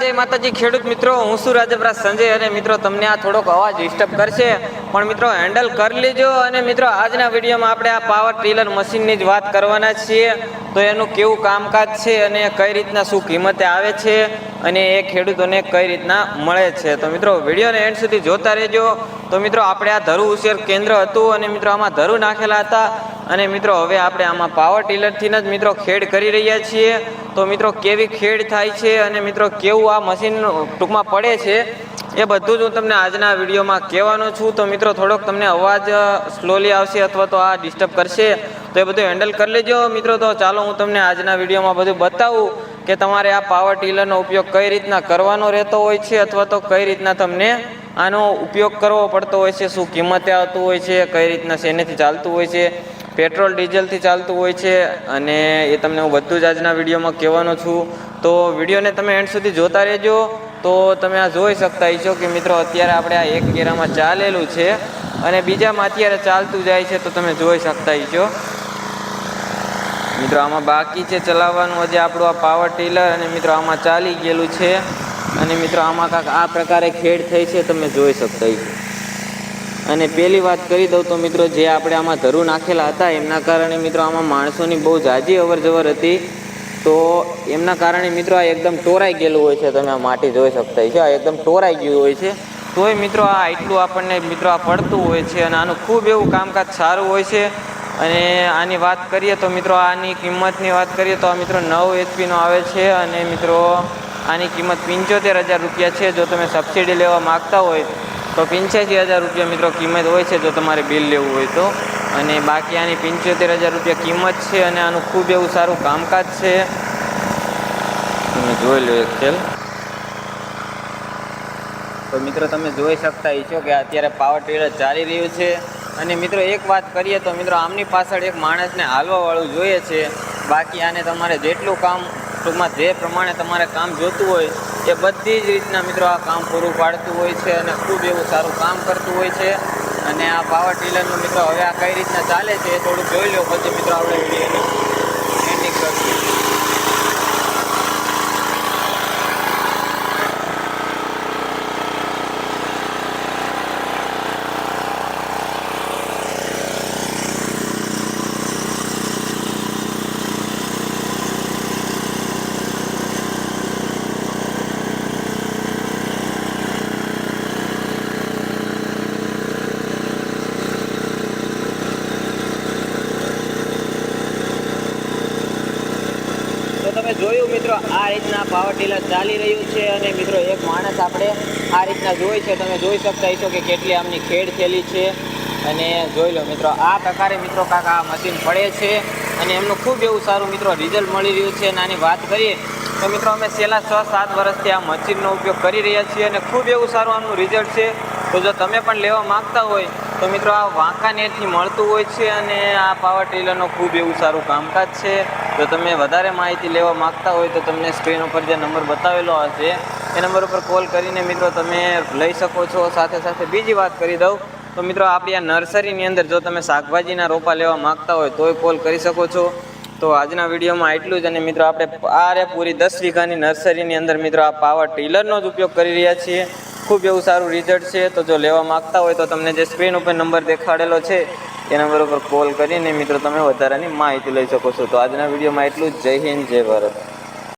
જય માતાજી, ખેડૂત મિત્રો, હું શું રાજપરા સંજય અને મિત્રો, તમને આ થોડોક અવાજ ડિસ્ટર્બ કરશે. પણ મિત્રો હેન્ડલ કરી લેજો અને મિત્રો, આજના વિડીયોમાં આપણે આ પાવર ટીલર મશીનની જ વાત કરવાના છીએ. તો એનું કેવું કામકાજ છે અને કઈ રીતના શું કિંમતે આવે છે અને એ ખેડૂતોને કઈ રીતના મળે છે. તો મિત્રો, વિડીયોને એન્ડ સુધી જોતા રહેજો. તો મિત્રો, આપણે આ ધરુ ઉછેર કેન્દ્ર હતું અને મિત્રો, આમાં ધરુ નાખેલા હતા. અને મિત્રો, હવે આપણે આમાં પાવર ટીલરથી જ મિત્રો ખેડ કરી રહ્યા છીએ. તો મિત્રો કેવી ખેડ થાય છે અને મિત્રો કેવું આ મશીન ટૂંકમાં પડે છે, એ બધું જ હું તમને આજના વિડીયોમાં કહેવાનો છું. તો મિત્રો થોડોક તમને અવાજ સ્લોલી આવશે અથવા તો આ ડિસ્ટર્બ કરશે, તો એ બધું હેન્ડલ કરી લેજો. મિત્રો તો ચાલો હું તમને આજના વિડીયોમાં બધું બતાવું કે તમારે આ પાવર ટીલરનો ઉપયોગ કઈ રીતના કરવાનો રહેતો હોય છે અથવા તો કઈ રીતના તમને આનો ઉપયોગ કરવો પડતો હોય છે, શું કિંમતે આવતું હોય છે, કઈ રીતના શેનેથી ચાલતું હોય છે પેટ્રોલ ડીઝલથી ચાલતું હોય છે અને એ તમને હું બધું જ આજના વિડીયોમાં કહેવાનો છું. તો વિડીયોને તમે એન્ડ સુધી જોતા રહેજો. તો તમે આ જોઈ શકતા છો કે મિત્રો અત્યારે આપણે આ એક કેરામાં ચાલેલું છે અને બીજામાં અત્યારે ચાલતું જાય છે તો તમે જોઈ શકતા છો મિત્રો, આમાં બાકી છે ચલાવવાનું. હજી આપણું આ પાવર ટીલર અને મિત્રો આમાં ચાલી ગયેલું છે. અને મિત્રો, આમાં કાંક આ પ્રકારે ખેડ થઈ છે, તમે જોઈ શકતા છો અને પહેલી વાત કરી દઉં તો મિત્રો, જે આપણે આમાં ધરું નાખેલા હતા, એમના કારણે મિત્રો આમાં માણસોની બહુ જાજી અવર જવર હતી. તો એમના કારણે મિત્રો આ એકદમ ટોરાઈ ગયેલું હોય છે. તમે આ માટી જોઈ શકતા છો આ એકદમ ટોરાઈ ગયું હોય છે. તોય મિત્રો આ એટલું આપણને મિત્રો આ પડતું હોય છે અને આનું ખૂબ એવું કામકાજ સારું હોય છે. અને આની વાત કરીએ તો મિત્રો, આની કિંમતની વાત કરીએ તો આ મિત્રો નવ એચપીનો આવે છે અને મિત્રો, આની કિંમત પંચોતેર હજાર રૂપિયા છે. જો તમે સબસિડી લેવા માગતા હોય તો પંચ્યાસી હજાર રૂપિયા મિત્રો કિંમત હોય છે જો તમારે બિલ લેવું હોય તો. અને બાકી આની પંચોતેર હજાર રૂપિયા કિંમત છે અને આનું ખૂબ એવું સારું કામકાજ છે. તમે જોઈ લો એક તો મિત્રો તમે જોઈ શકતા છો કે અત્યારે પાવર ટીલર ચાલી રહ્યું છે. અને મિત્રો એક વાત કરીએ તો મિત્રો આમની પાછળ એક માણસને હાલવાવાળું જોઈએ છે. બાકી આને તમારે જેટલું કામ ટૂંકમાં જે પ્રમાણે તમારે કામ જોતું હોય એ બધી જ રીતના મિત્રો આ કામ પૂરું પાડતું હોય છે અને ખૂબ એવું સારું કામ કરતું હોય છે. અને આ પાવર ટીલરનું મિત્રો હવે આ કઈ રીતના ચાલે છે એ થોડુંક જોઈ લો. પછી મિત્રો આપણે વિડીયોની એન્ડિંગ કરશું જોયું મિત્રો, આ રીતના પાવર ટીલર ચાલી રહ્યું છે અને મિત્રો એક માણસ આપણે આ રીતના જોઈ છે. તમે જોઈ શકતા છો કે કેટલી આમની ખેડ થયેલી છે. અને જોઈ લો મિત્રો, આ પ્રકારે મિત્રો કાંક આ મશીન પડે છે અને એમનું ખૂબ એવું સારું મિત્રો રિઝલ્ટ મળી રહ્યું છે. અને આની વાત કરીએ, તો મિત્રો અમે છેલ્લા છ સાત વર્ષથી આ મશીનનો ઉપયોગ કરી રહ્યા છીએ અને ખૂબ એવું સારું આમનું રિઝલ્ટ છે. તો જો તમે પણ લેવા માંગતા હોય તો મિત્રો આ વાંકાનેરથી મળતું હોય છે અને આ પાવર ટીલરનું ખૂબ એવું સારું કામકાજ છે. જો તમે વધારે માહિતી લેવા માંગતા હોય તો તમને સ્ક્રીન ઉપર જે નંબર બતાવેલો હશે, એ નંબર ઉપર કોલ કરીને મિત્રો તમે લઈ શકો છો. સાથે સાથે બીજી વાત કરી દઉં, તો મિત્રો આપણી આ નર્સરીની અંદર જો તમે શાકભાજીના રોપા લેવા માંગતા હોય તોય કોલ કરી શકો છો. તો આજના વિડીયોમાં એટલું જ અને મિત્રો આપણે આરે પૂરી દસ વીઘાની નર્સરીની અંદર મિત્રો આ પાવર ટીલરનો જ ઉપયોગ કરી રહ્યા છીએ. ખૂબ એવું સારું રિઝલ્ટ છે. તો જો લેવા માંગતા હોય તો તમને જે સ્ક્રીન ઉપર નંબર દેખાડેલો છે, એ નંબર ઉપર કોલ કરીને મિત્રો તમે વધારાની માહિતી લઈ શકો છો. તો આજના વિડીયોમાં એટલું જય હિન્દ, જય ભારત.